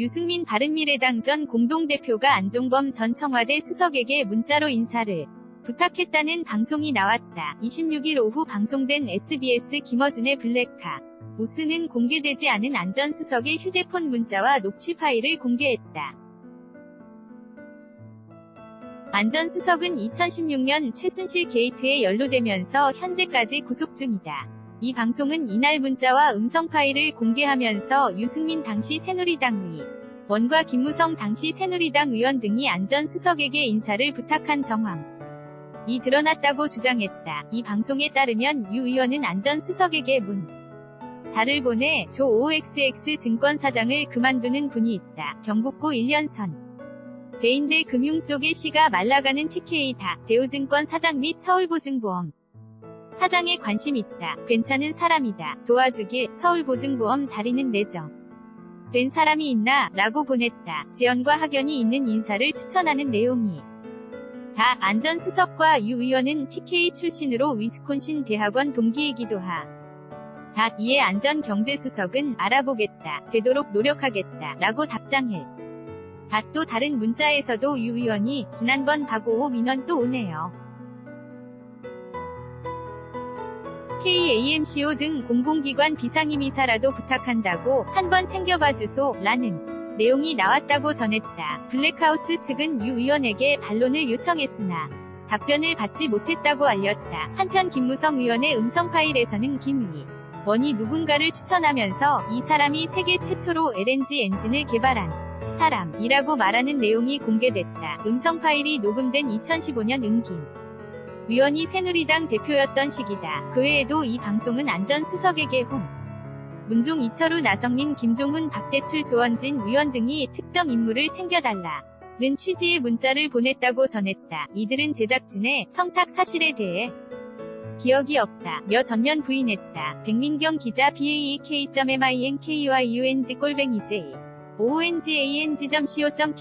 유승민 바른미래당 전 공동대표가 안종범 전 청와대 수석에게 문자로 인사를 부탁했다는 방송이 나왔다. 26일 오후 방송된 SBS 김어준의 블랙카 우스는 공개되지 않은 안전 수석의 휴대폰 문자와 녹취 파일을 공개했다. 안전 수석은 2016년 최순실 게이트에 연루되면서 현재까지 구속 중이다. 이 방송은 이날 문자와 음성 파일을 공개하면서 유승민 당시 새누리당 의 원과 김무성 당시 새누리당 의원 등이 안전 수석에게 인사를 부탁한 정황. 이 드러났다고 주장했다. 이 방송에 따르면 유 의원은 안전 수석에게 문 자를 보내 조 OXX 증권 사장을 그만두는 분이 있다. 경북고 1년 선. 배인대 금융 쪽의 씨가 말라가는 TK다. 대우증권 사장 및 서울보증보험. 사장에 관심 있다. 괜찮은 사람이다. 도와주길 서울보증보험 자리는 내정. 된 사람이 있나? 라고 보냈다. 지연과 학연이 있는 인사를 추천하는 내용이. 다 안전수석과 유 의원은 TK 출신으로 위스콘신 대학원 동기이기도 하. 다 이에 안전경제수석은 알아보겠다. 되도록 노력하겠다. 라고 답장해. 다또 다른 문자에서도 유 의원이 지난번 바고 민원 또 오네요. KAMCO 등 공공기관 비상임이사라도 부탁한다고 한번 챙겨봐 주소 라는 내용이 나왔다고 전했다. 블랙하우스 측은 유 의원에게 반론을 요청했으나 답변을 받지 못했다고 알렸다. 한편 김무성 의원의 음성 파일에서는 김 의 원이 누군가를 추천하면서 이 사람이 세계 최초로 LNG 엔진을 개발한 사람이라고 말하는 내용이 공개됐다. 음성 파일이 녹음된 2015년 은김 위원이 새누리당 대표였던 시기다. 그 외에도 이 방송은 안전수석에게 홍 문종 이철우 나성민 김종훈 박대출 조원진 위원 등이 특정 인물을 챙겨달라 는 취지의 문자를 보냈다고 전했다. 이들은 제작진의 청탁 사실에 대해 기억이 없다 며 전면 부인했다. 백민경 기자 BAEK.MINKYUNG 꼴뱅이J ONGANG.CO.K